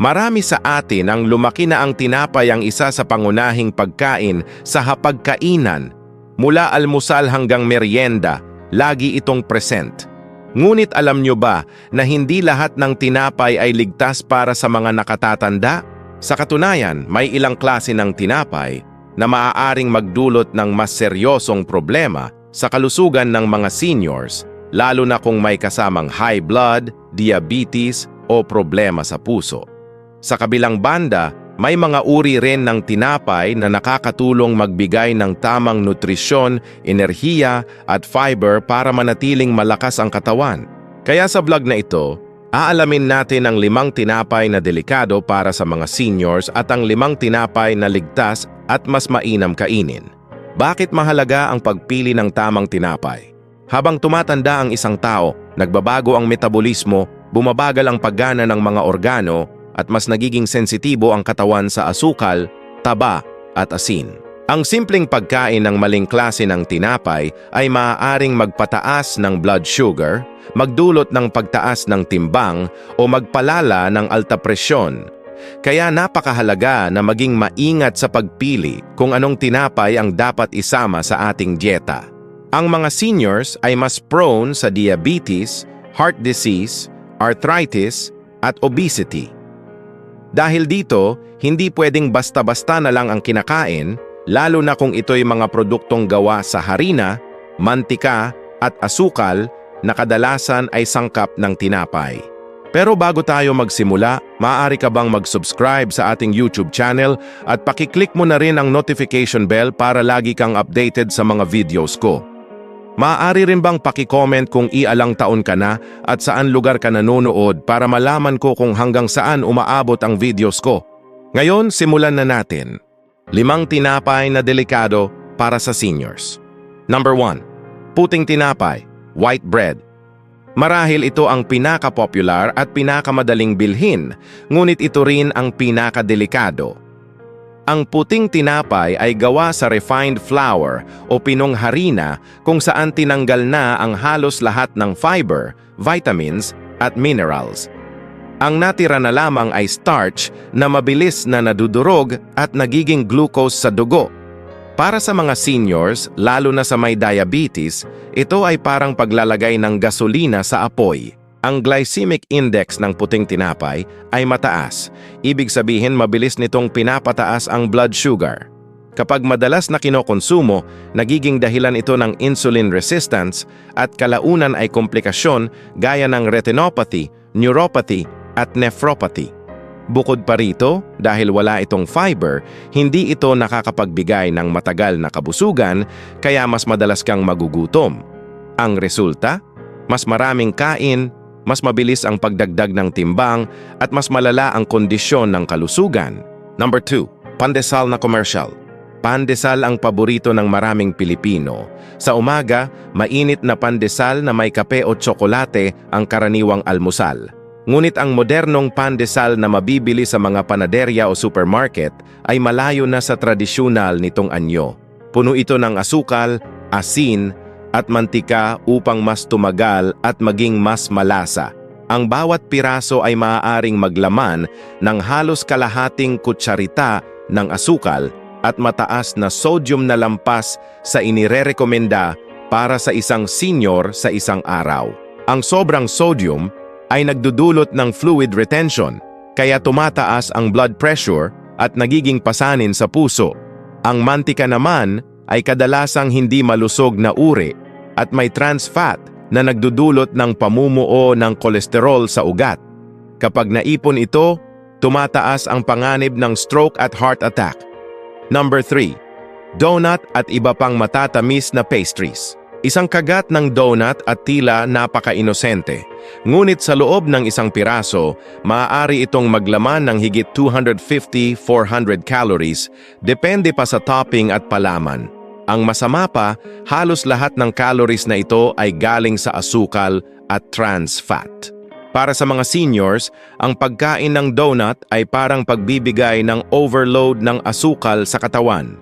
Marami sa atin ang lumaki na ang tinapay ang isa sa pangunahing pagkain sa hapagkainan. Mula almusal hanggang merienda, lagi itong present. Ngunit alam nyo ba na hindi lahat ng tinapay ay ligtas para sa mga nakatatanda? Sa katunayan, may ilang klase ng tinapay na maaaring magdulot ng mas seryosong problema sa kalusugan ng mga seniors, lalo na kung may kasamang high blood, diabetes o problema sa puso. Sa kabilang banda, may mga uri rin ng tinapay na nakakatulong magbigay ng tamang nutrisyon, enerhiya at fiber para manatiling malakas ang katawan. Kaya sa vlog na ito, aalamin natin ang limang tinapay na delikado para sa mga seniors at ang limang tinapay na ligtas at mas mainam kainin. Bakit mahalaga ang pagpili ng tamang tinapay? Habang tumatanda ang isang tao, nagbabago ang metabolismo, bumabagal ang paggana ng mga organo, at mas nagiging sensitibo ang katawan sa asukal, taba at asin. Ang simpleng pagkain ng maling klase ng tinapay ay maaaring magpataas ng blood sugar, magdulot ng pagtaas ng timbang o magpalala ng alta presyon. Kaya napakahalaga na maging maingat sa pagpili kung anong tinapay ang dapat isama sa ating dieta. Ang mga seniors ay mas prone sa diabetes, heart disease, arthritis, at obesity. Dahil dito, hindi pwedeng basta-basta na lang ang kinakain, lalo na kung ito'y mga produktong gawa sa harina, mantika at asukal na kadalasan ay sangkap ng tinapay. Pero bago tayo magsimula, maaari ka bang mag-subscribe sa ating YouTube channel at pakiclick mo na rin ang notification bell para lagi kang updated sa mga videos ko. Maaari rin bang pakicomment kung ialang taon ka na at saan lugar ka nanonood para malaman ko kung hanggang saan umaabot ang videos ko. Ngayon, simulan na natin. Limang tinapay na delikado para sa seniors. Number 1. Puting tinapay, white bread. Marahil ito ang pinaka-popular at pinakamadaling bilhin, ngunit ito rin ang pinakadelikado. Ang puting tinapay ay gawa sa refined flour o pinong harina kung saan tinanggal na ang halos lahat ng fiber, vitamins at minerals. Ang natira na lamang ay starch na mabilis na nadudurog at nagiging glucose sa dugo. Para sa mga seniors, lalo na sa may diabetes, ito ay parang paglalagay ng gasolina sa apoy. Ang glycemic index ng puting tinapay ay mataas. Ibig sabihin mabilis nitong pinapataas ang blood sugar. Kapag madalas na kinokonsumo, nagiging dahilan ito ng insulin resistance at kalaunan ay komplikasyon gaya ng retinopathy, neuropathy at nephropathy. Bukod pa rito, dahil wala itong fiber, hindi ito nakakapagbigay ng matagal na kabusugan kaya mas madalas kang magugutom. Ang resulta, mas maraming kain, mas mabilis ang pagdagdag ng timbang at mas malala ang kondisyon ng kalusugan. Number 2. Pandesal na commercial. Pandesal ang paborito ng maraming Pilipino. Sa umaga, mainit na pandesal na may kape o tsokolate ang karaniwang almusal. Ngunit ang modernong pandesal na mabibili sa mga panaderya o supermarket ay malayo na sa tradisyonal nitong anyo. Puno ito ng asukal, asin, at mantika upang mas tumagal at maging mas malasa. Ang bawat piraso ay maaaring maglaman ng halos kalahating kutsarita ng asukal at mataas na sodium na lampas sa inirerekomenda para sa isang senior sa isang araw. Ang sobrang sodium ay nagdudulot ng fluid retention, kaya tumataas ang blood pressure at nagiging pasanin sa puso. Ang mantika naman ay kadalasang hindi malusog na uri at may trans fat na nagdudulot ng pamumuo ng kolesterol sa ugat. Kapag naipon ito, tumataas ang panganib ng stroke at heart attack. Number 3. Donut at iba pang matatamis na pastries. Isang kagat ng donut at tila napaka-inosente. Ngunit sa loob ng isang piraso, maaari itong maglaman ng higit 250-400 calories, depende pa sa topping at palaman. Ang masama pa, halos lahat ng calories na ito ay galing sa asukal at trans fat. Para sa mga seniors, ang pagkain ng donut ay parang pagbibigay ng overload ng asukal sa katawan.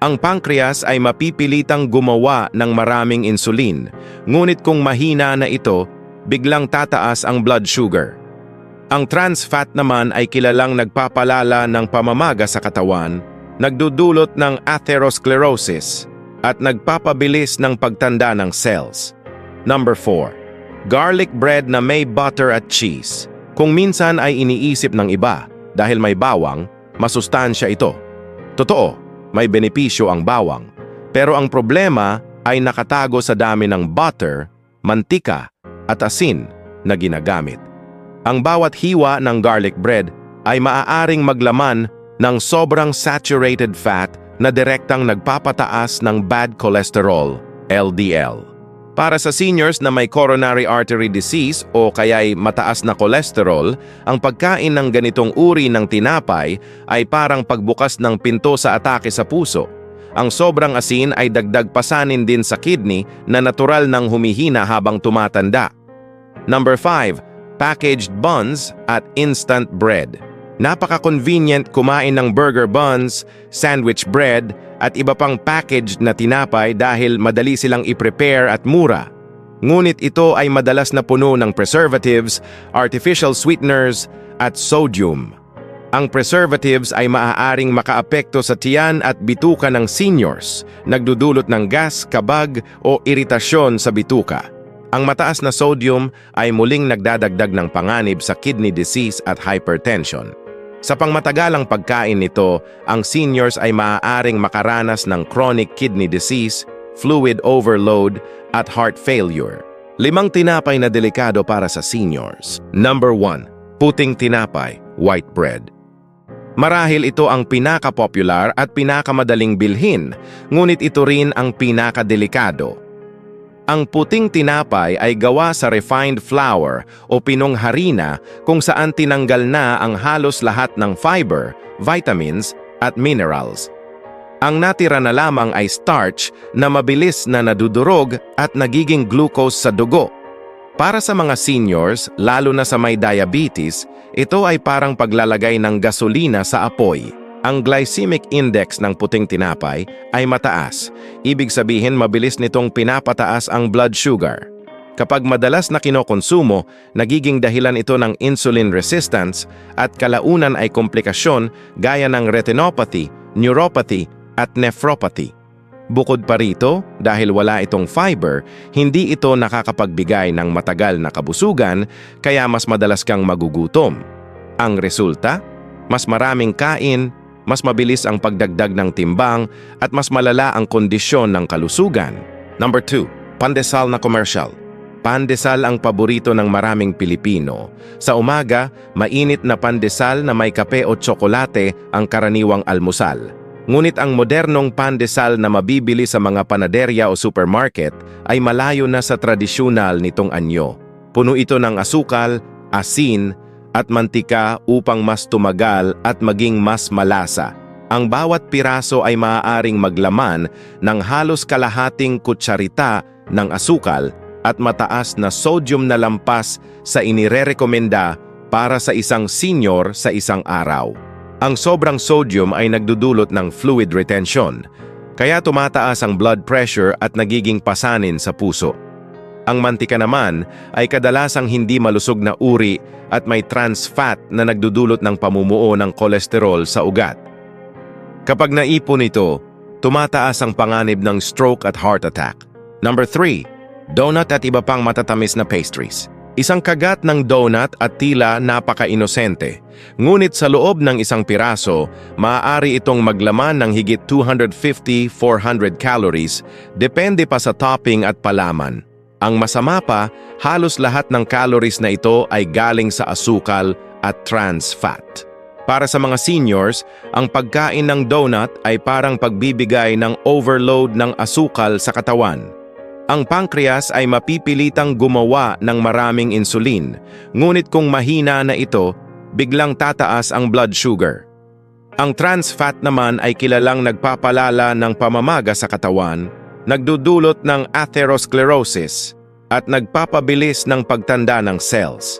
Ang pancreas ay mapipilitang gumawa ng maraming insulin, ngunit kung mahina na ito, biglang tataas ang blood sugar. Ang trans fat naman ay kilalang nagpapalala ng pamamaga sa katawan, nagdudulot ng atherosclerosis, at nagpapabilis ng pagtanda ng cells. Number 4. Garlic bread na may butter at cheese. Kung minsan ay iniisip ng iba dahil may bawang, masustansya ito. Totoo, may benepisyo ang bawang. Pero ang problema ay nakatago sa dami ng butter, mantika, at asin na ginagamit. Ang bawat hiwa ng garlic bread ay maaaring maglaman ng sobrang saturated fat na direktang nagpapataas ng bad cholesterol, LDL. Para sa seniors na may coronary artery disease o kaya'y mataas na cholesterol, ang pagkain ng ganitong uri ng tinapay ay parang pagbukas ng pinto sa atake sa puso. Ang sobrang asin ay dagdag pasanin din sa kidney na natural nang humihina habang tumatanda. Number 5. Packaged buns at instant bread. Napaka-convenient kumain ng burger buns, sandwich bread, at iba pang packaged na tinapay dahil madali silang i-prepare at mura. Ngunit ito ay madalas na puno ng preservatives, artificial sweeteners, at sodium. Ang preservatives ay maaaring makaapekto sa tiyan at bituka ng seniors, nagdudulot ng gas, kabag o iritasyon sa bituka. Ang mataas na sodium ay muling nagdadagdag ng panganib sa kidney disease at hypertension. Sa pangmatagalang pagkain nito, ang seniors ay maaaring makaranas ng chronic kidney disease, fluid overload, at heart failure. Limang tinapay na delikado para sa seniors. Number 1. Puting tinapay, white bread. Marahil ito ang pinaka-popular at pinakamadaling bilhin, ngunit ito rin ang pinakadelikado. Ang puting tinapay ay gawa sa refined flour o pinong harina kung saan tinanggal na ang halos lahat ng fiber, vitamins at minerals. Ang natira na lamang ay starch na mabilis na nadudurog at nagiging glucose sa dugo. Para sa mga seniors, lalo na sa may diabetes, ito ay parang paglalagay ng gasolina sa apoy. Ang glycemic index ng puting tinapay ay mataas. Ibig sabihin mabilis nitong pinapataas ang blood sugar. Kapag madalas na kinokonsumo, nagiging dahilan ito ng insulin resistance at kalaunan ay komplikasyon gaya ng retinopathy, neuropathy at nephropathy. Bukod pa rito, dahil wala itong fiber, hindi ito nakakapagbigay ng matagal na kabusugan kaya mas madalas kang magugutom. Ang resulta, mas maraming kain, mas mabilis ang pagdagdag ng timbang at mas malala ang kondisyon ng kalusugan. Number 2. Pandesal na commercial. Pandesal ang paborito ng maraming Pilipino. Sa umaga, mainit na pandesal na may kape o tsokolate ang karaniwang almusal. Ngunit ang modernong pandesal na mabibili sa mga panaderya o supermarket ay malayo na sa tradisyonal nitong anyo. Puno ito ng asukal, asin, at mantika upang mas tumagal at maging mas malasa. Ang bawat piraso ay maaaring maglaman ng halos kalahating kutsarita ng asukal at mataas na sodium na lampas sa inirerekomenda para sa isang senior sa isang araw. Ang sobrang sodium ay nagdudulot ng fluid retention, kaya tumataas ang blood pressure at nagiging pasanin sa puso. Ang mantika naman ay kadalasang hindi malusog na uri at may trans fat na nagdudulot ng pamumuo ng kolesterol sa ugat. Kapag naipon ito, tumataas ang panganib ng stroke at heart attack. Number 3. Donut at iba pang matatamis na pastries. Isang kagat ng donut at tila napaka-inosente. Ngunit sa loob ng isang piraso, maaari itong maglaman ng higit 250-400 calories, depende pa sa topping at palaman. Ang masama pa, halos lahat ng calories na ito ay galing sa asukal at trans fat. Para sa mga seniors, ang pagkain ng donut ay parang pagbibigay ng overload ng asukal sa katawan. Ang pancreas ay mapipilitang gumawa ng maraming insulin, ngunit kung mahina na ito, biglang tataas ang blood sugar. Ang trans fat naman ay kilalang nagpapalala ng pamamaga sa katawan nagdudulot ng atherosclerosis at nagpapabilis ng pagtanda ng cells.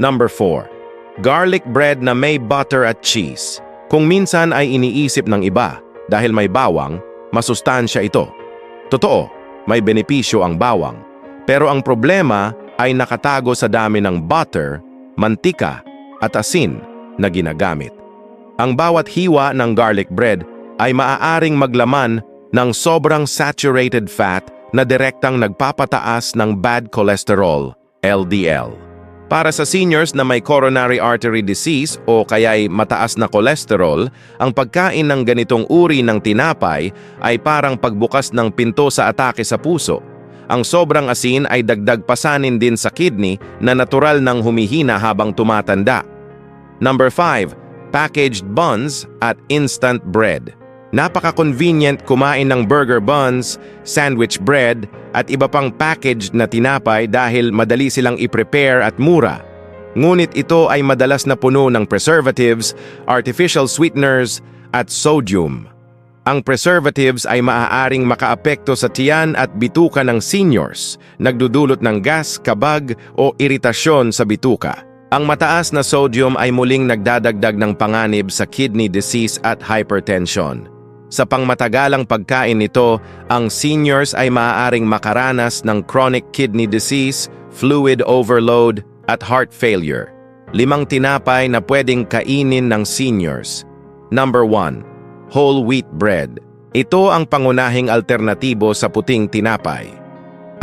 Number 4. Garlic bread na may butter at cheese. Kung minsan ay iniisip ng iba dahil may bawang, masustansya ito. Totoo, may benepisyo ang bawang. Pero ang problema ay nakatago sa dami ng butter, mantika, at asin na ginagamit. Ang bawat hiwa ng garlic bread ay maaaring maglaman ng sobrang saturated fat na direktang nagpapataas ng bad cholesterol, LDL. Para sa seniors na may coronary artery disease o kaya'y mataas na cholesterol, ang pagkain ng ganitong uri ng tinapay ay parang pagbukas ng pinto sa atake sa puso. Ang sobrang asin ay dagdag pasanin din sa kidney na natural nang humihina habang tumatanda. Number 5. Packaged buns at instant bread. Napaka-convenient kumain ng burger buns, sandwich bread, at iba pang packaged na tinapay dahil madali silang i-prepare at mura. Ngunit ito ay madalas na puno ng preservatives, artificial sweeteners, at sodium. Ang preservatives ay maaaring makaapekto sa tiyan at bituka ng seniors, nagdudulot ng gas, kabag o iritasyon sa bituka. Ang mataas na sodium ay muling nagdadagdag ng panganib sa kidney disease at hypertension. Sa pangmatagalang pagkain nito, ang seniors ay maaaring makaranas ng chronic kidney disease, fluid overload, at heart failure. Limang tinapay na pwedeng kainin ng seniors. Number 1. Whole wheat bread. Ito ang pangunahing alternatibo sa puting tinapay.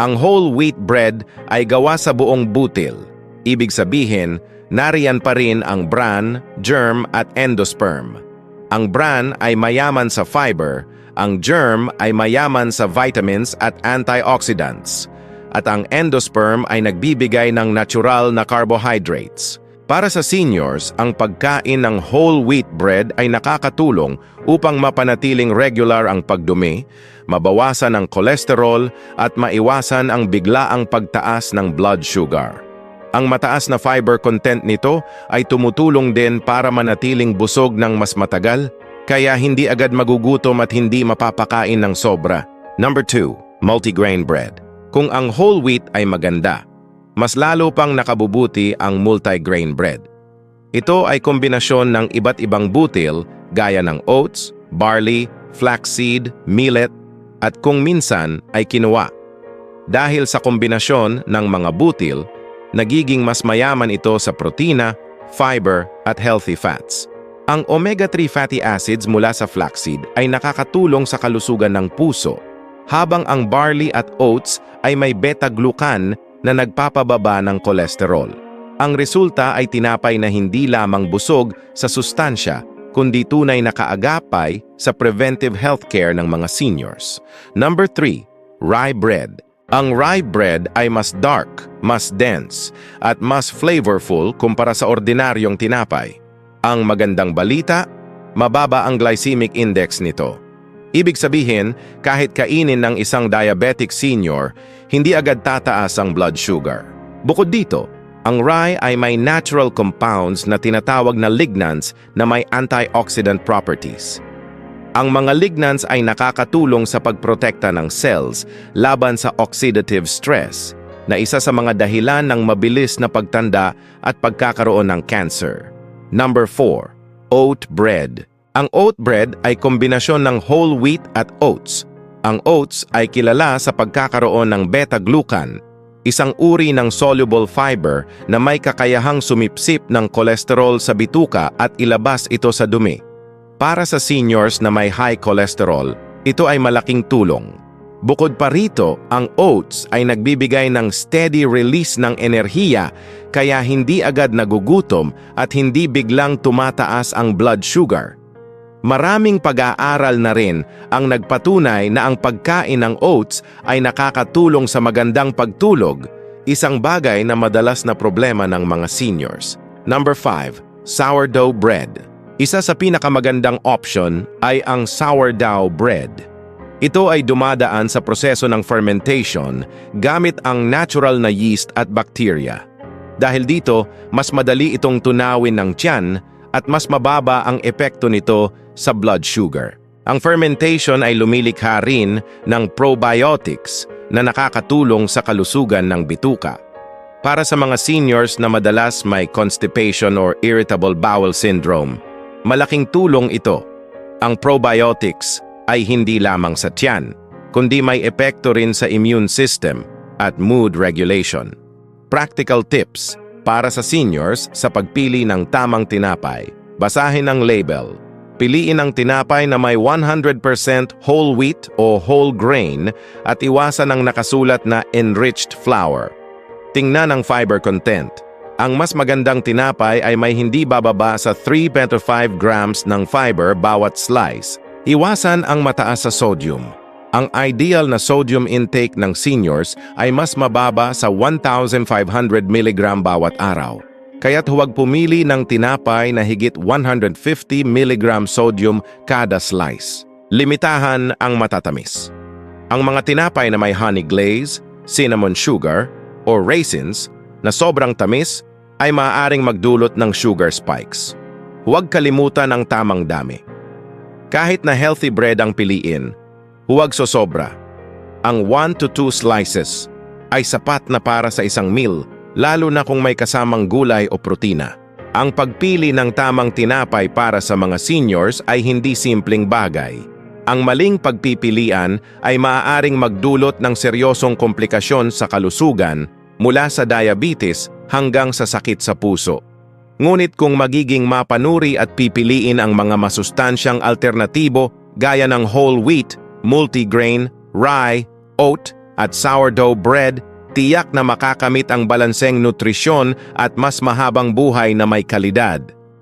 Ang whole wheat bread ay gawa sa buong butil. Ibig sabihin, nariyan pa rin ang bran, germ at endosperm. Ang bran ay mayaman sa fiber, ang germ ay mayaman sa vitamins at antioxidants, at ang endosperm ay nagbibigay ng natural na carbohydrates. Para sa seniors, ang pagkain ng whole wheat bread ay nakakatulong upang mapanatiling regular ang pagdumi, mabawasan ang kolesterol at maiwasan ang biglaang pagtaas ng blood sugar. Ang mataas na fiber content nito ay tumutulong din para manatiling busog ng mas matagal, kaya hindi agad magugutom at hindi mapapakain ng sobra. Number 2. Multigrain bread. Kung ang whole wheat ay maganda, mas lalo pang nakabubuti ang multigrain bread. Ito ay kombinasyon ng iba't ibang butil gaya ng oats, barley, flaxseed, millet, at kung minsan ay kinuwa. Dahil sa kombinasyon ng mga butil, nagiging mas mayaman ito sa protina, fiber at healthy fats. Ang omega-3 fatty acids mula sa flaxseed ay nakakatulong sa kalusugan ng puso, habang ang barley at oats ay may beta-glucan na nagpapababa ng kolesterol. Ang resulta ay tinapay na hindi lamang busog sa sustansya, kundi tunay na kaagapay sa preventive healthcare ng mga seniors. Number 3. Rye bread. Ang rye bread ay mas dark, mas dense, at mas flavorful kumpara sa ordinaryong tinapay. Ang magandang balita, mababa ang glycemic index nito. Ibig sabihin, kahit kainin ng isang diabetic senior, hindi agad tataas ang blood sugar. Bukod dito, ang rye ay may natural compounds na tinatawag na lignans na may antioxidant properties. Ang mga lignans ay nakakatulong sa pagprotekta ng cells laban sa oxidative stress, na isa sa mga dahilan ng mabilis na pagtanda at pagkakaroon ng cancer. Number 4. Oat bread. Ang oat bread ay kombinasyon ng whole wheat at oats. Ang oats ay kilala sa pagkakaroon ng beta-glucan, isang uri ng soluble fiber na may kakayahang sumipsip ng kolesterol sa bituka at ilabas ito sa dumi. Para sa seniors na may high cholesterol, ito ay malaking tulong. Bukod pa rito, ang oats ay nagbibigay ng steady release ng enerhiya kaya hindi agad nagugutom at hindi biglang tumataas ang blood sugar. Maraming pag-aaral na rin ang nagpatunay na ang pagkain ng oats ay nakakatulong sa magandang pagtulog, isang bagay na madalas na problema ng mga seniors. Number 5. Sourdough bread. Isa sa pinakamagandang option ay ang sourdough bread. Ito ay dumadaan sa proseso ng fermentation gamit ang natural na yeast at bacteria. Dahil dito, mas madali itong tunawin ng tiyan at mas mababa ang epekto nito sa blood sugar. Ang fermentation ay lumilikha rin ng probiotics na nakakatulong sa kalusugan ng bituka. Para sa mga seniors na madalas may constipation or irritable bowel syndrome, Malaking tulong ito. Ang probiotics ay hindi lamang sa tiyan, kundi may epekto rin sa immune system at mood regulation. Practical tips. Para sa seniors, sa pagpili ng tamang tinapay, basahin ang label. Piliin ang tinapay na may 100% whole wheat o whole grain at iwasan ang nakasulat na enriched flour. Tingnan ang fiber content. Ang mas magandang tinapay ay may hindi bababa sa 3 to 5 grams ng fiber bawat slice. Iwasan ang mataas sa sodium. Ang ideal na sodium intake ng seniors ay mas mababa sa 1,500 mg bawat araw. Kaya't huwag pumili ng tinapay na higit 150 mg sodium kada slice. Limitahan ang matatamis. Ang mga tinapay na may honey glaze, cinnamon sugar, o raisins na sobrang tamis ay maaaring magdulot ng sugar spikes. Huwag kalimutan ang tamang dami. Kahit na healthy bread ang piliin, huwag sosobra. Ang 1 to 2 slices ay sapat na para sa isang meal, lalo na kung may kasamang gulay o protina. Ang pagpili ng tamang tinapay para sa mga seniors ay hindi simpleng bagay. Ang maling pagpipilian ay maaaring magdulot ng seryosong komplikasyon sa kalusugan mula sa diabetes hanggang sa sakit sa puso. Ngunit kung magiging mapanuri at pipiliin ang mga masustansyang alternatibo gaya ng whole wheat, multigrain, rye, oat at sourdough bread, tiyak na makakamit ang balanseng nutrisyon at mas mahabang buhay na may kalidad.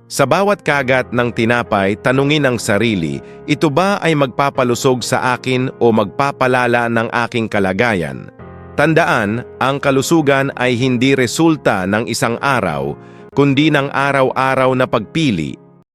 Sa bawat kagat ng tinapay, tanungin ang sarili, ito ba ay magpapalusog sa akin o magpapalala ng aking kalagayan? Tandaan, ang kalusugan ay hindi resulta ng isang araw, kundi ng araw-araw na pagpili